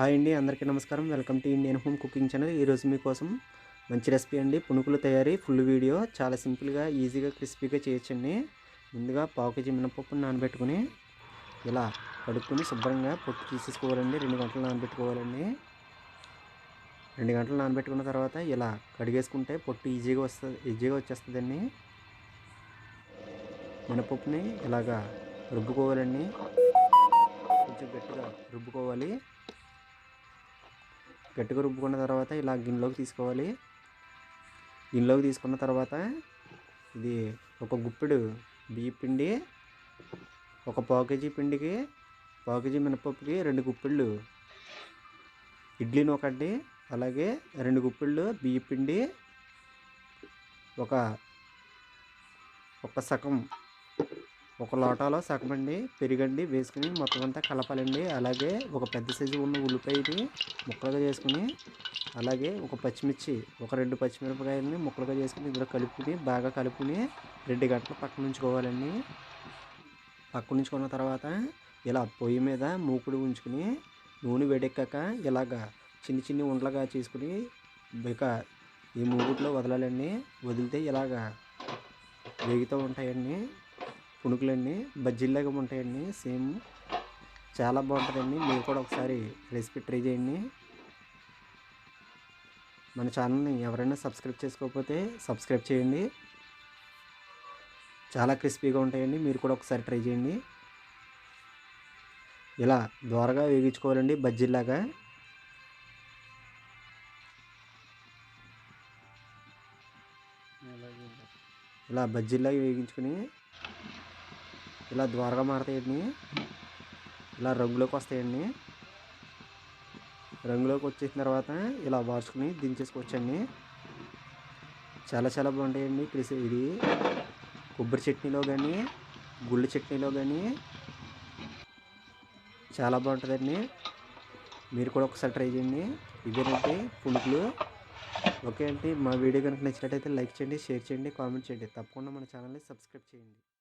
Hi అండి అందరికీ నమస్కారం. Welcome to Indian home cooking channel. ఈరోజు మీకోసం మంచి రెసిపీ అండి. పునుకుల తయారీ ఫుల్ వీడియో. చాలా సింపుల్గా ఈజీగా క్రిస్పీగా చేయొచ్చండి. ముందుగా పావు కేజీ మినపప్పును నానబెట్టుకుని ఇలా కడుక్కుని శుభ్రంగా పొట్టు తీసేసుకోవాలండి. రెండు గంటలు నానబెట్టుకోవాలండి. రెండు గంటలు నానబెట్టుకున్న తర్వాత ఇలా కడిగేసుకుంటే పొట్టు ఈజీగా వస్తుంది ఈజీగా వచ్చేస్తుందండి. మినపప్పుని ఇలాగా రుబ్బుకోవాలండి. కొంచెం గట్టిగా రుబ్బుకోవాలి. గట్టిగా రుబ్బుకున్న తర్వాత ఇలా గిన్నెలోకి తీసుకోవాలి. గిన్నెలోకి తీసుకున్న తర్వాత ఇది ఒక గుప్పెడు బియ్య పిండి ఒక పావు కేజీ పిండికి పావు కేజీ మినపప్పుకి రెండు గుప్పిళ్ళు ఇడ్లీ నూకండి అలాగే రెండు గుప్పిళ్ళు బియ్య పిండి ఒక ఒక సగం ఒక లోటాలో సగమండి పెరిగండి వేసుకుని మొత్తం అంతా కలపాలండి. అలాగే ఒక పెద్ద సైజు ఉన్న ఉల్లిపాయని ముక్కలుగా చేసుకుని అలాగే ఒక పచ్చిమిర్చి ఒక రెండు పచ్చిమిరపకాయలని ముక్కలుగా చేసుకుని ఇందులో కలుపుకుని బాగా కలుపుకుని రెండు గంటలు పక్కన ఉంచుకోవాలండి. పక్కన ఉంచుకున్న తర్వాత ఇలా పొయ్యి మీద మూకుడు ఉంచుకుని నూనె వేడెక్కాక ఇలాగా చిన్ని చిన్ని ఉండలుగా చేసుకుని ఇక ఈ మూకుట్లో వదలాలండి. వదిలితే ఇలాగా వేగుతూ ఉంటాయండి. పునుకులన్నీ బజ్జీలాగా ఉంటాయండి. సేమ్ చాలా బాగుంటుందండి. మీరు కూడా ఒకసారి రెసిపీ ట్రై చేయండి. మన ఛానల్ని ఎవరైనా సబ్స్క్రైబ్ చేసుకోకపోతే సబ్స్క్రైబ్ చేయండి. చాలా క్రిస్పీగా ఉంటాయండి. మీరు కూడా ఒకసారి ట్రై చేయండి. ఇలా ద్వారగా వేగించుకోవాలండి బజ్జీలాగా ఇలా బజ్జీలాగా వేగించుకుని ఇలా ద్వారగా మారతాయండి. ఇలా రంగులోకి వస్తాయండి. రంగులోకి వచ్చేసిన తర్వాత ఇలా వార్చుకుని దించేసుకోవచ్చండి. చాలా చాలా బాగుంటాయండి. ఇక్కడ ఇది కొబ్బరి చట్నీలో కానీ గుళ్ళు చట్నీలో కానీ చాలా బాగుంటుందండి. మీరు కూడా ఒకసారి ట్రై చేయండి. ఇదేనంటే పుణుకులు ఓకే అండి. మా వీడియో కనుక నచ్చినట్టయితే లైక్ చేయండి షేర్ చేయండి కామెంట్ చేయండి. తప్పకుండా మన ఛానల్ని సబ్స్క్రైబ్ చేయండి.